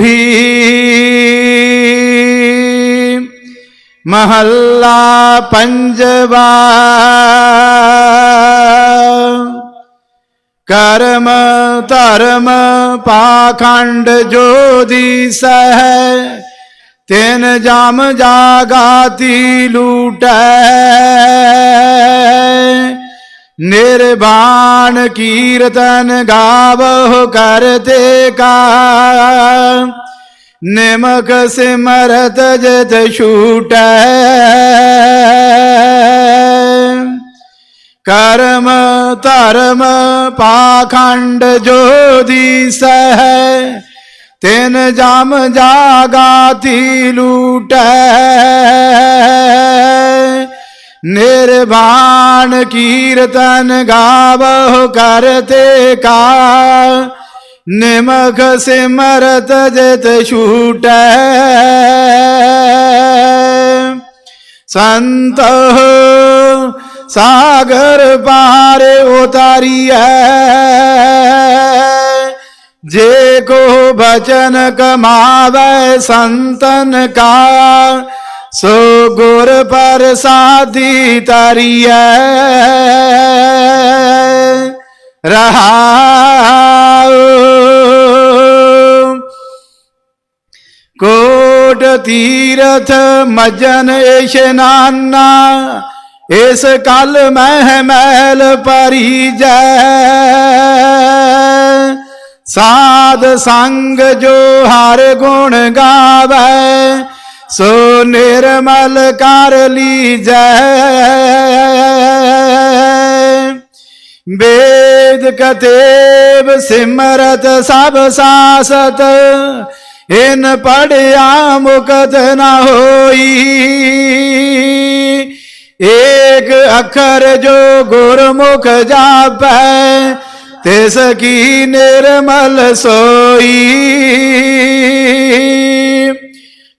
ਹੀ ਮਹੱਲਾ ਪੰਜਵਾ ਕਰਮ ਧਰਮ ਪਾਖੰਡ ਜੋ ਦੀਸੈ ਤਿਨ ਜਮ ਜਾਗਾਤੀ ਲੂਟੈ। ਨਿਰਵਾਣ ਕੀਰਤਨ ਗਾਵਹੁ ਕਰਤੇ ਕਾ ਨਿਮਕ ਸਿਮਰਤ ਜਤ ਛੂਟੈ। ਕਰਮ ਧਰਮ ਪਾਖੰਡ ਜੋ ਦੀਸੈ ਤਿਨ ਜਮ ਜਾਗਾਤੀ ਲੂਟੈ। ਨਿਰਵਾਣ ਕੀਰਤਨ ਗਾਵਹੁ ਕਰਤੇ ਕਾ। ਨਿਮਕ ਸਿਮਰਤ ਜਿਤ ਛੂਟੈ। ਸੰਤ ਸਾਗਰ ਪਾਰ ਉਤਾਰੀਐ। ਜੇ ਕੋ ਬਚਨ ਕਮਾਵੇ ਸੰਤਨ ਕਾ। ਸੋ ਗੁਰ ਪ੍ਰਸਾਦੀ ਤਰੀਐ ਰਹਾਉ। ਕੋਟ ਤੀਰਥ ਮਜਨ ਇਸ਼ਨਾਨਾ ਇਸ ਕਲ ਮਹਿ ਮੈਲ ਪਰੀਜੈ। ਸਾਧ ਸੰਗ ਜੋ ਹਰ ਗੁਣ ਗਾਵੇ ਸੋ ਨਿਰਮਲ ਕਰ ਲੀਜੈ। ਵੇਦ ਕਤੇਬ ਸਿਮਰਤ ਸਭ ਸਾਸਤ। ਇਨ ਪੜਿਆ ਮੁਕਤ ਨਾ ਹੋਈ। ਏਕ ਅੱਖਰ ਜੋ ਗੁਰਮੁਖ ਜਾਪੈ, ਤਿਸ ਕੀ ਨਿਰਮਲ ਸੋਈ।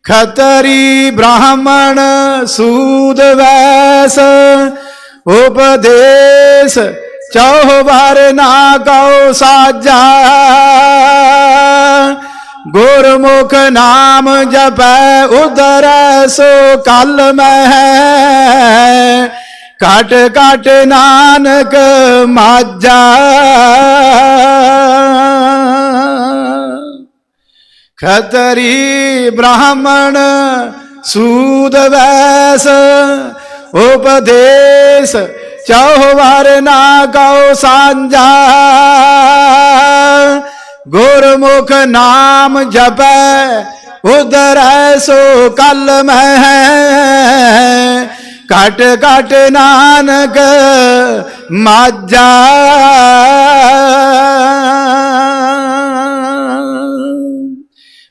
ਖਤਰੀ ਬ੍ਰਾਹਮਣ ਸੂਦ ਵੈਸ, ਉਪਦੇਸ਼ ਚੌਹਵਾਰ ਨਾ ਕਉ ਸਾਜਾ। ਗੁਰਮੁਖ ਨਾਮ ਜਪੈ ਉਦਰ ਸੋ ਕਲ ਮਹਿ। ਕਟ ਕਟ ਨਾਨਕ ਮਾਜਾ। ਖਤਰੀ ਬ੍ਰਾਹਮਣ ਸੂਦ ਵੈਸ, ਉਪਦੇਸ਼ ਚੌਹਵਰ ਨਾ ਕਉ ਸਾਂਝਾ। ਗੁਰਮੁਖ ਨਾਮ ਜਪੈ ਉਦਰ ਸੋ ਕਲ ਮਹਿ। ਘਟ ਕਟ ਨਾਨਕ ਮਾਜਾ